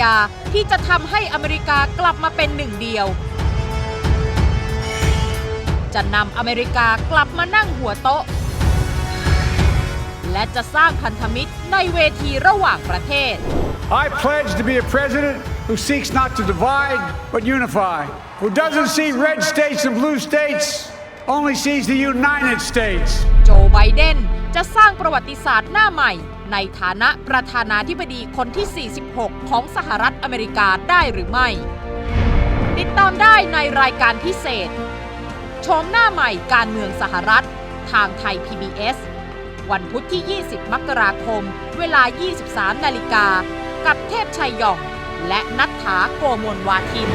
ญาที่จะทำให้อเมริกากลับมาเป็นหนึ่งเดียว จะนำอเมริกากลับมานั่งหัวโต๊ะ และจะสร้างพันธมิตรในเวทีระหว่างประเทศ I pledge to be a president who seeks not to divide but unify, who doesn't see red states and blue states, only sees the United States. โจ ประวัติศาสตร์หน้าใหม่ ในฐานะประธานาธิบดีคนที่ 46 ของสหรัฐอเมริกาได้หรือไม่ ติดตามได้ในรายการพิเศษโฉมหน้าใหม่การเมืองสหรัฐ ทางไทย PBS วันพุธที่ 20 มกราคม เวลา 23 นาฬิกา กับเทพชัยหย่อง และนัทธาโกมลวาทิน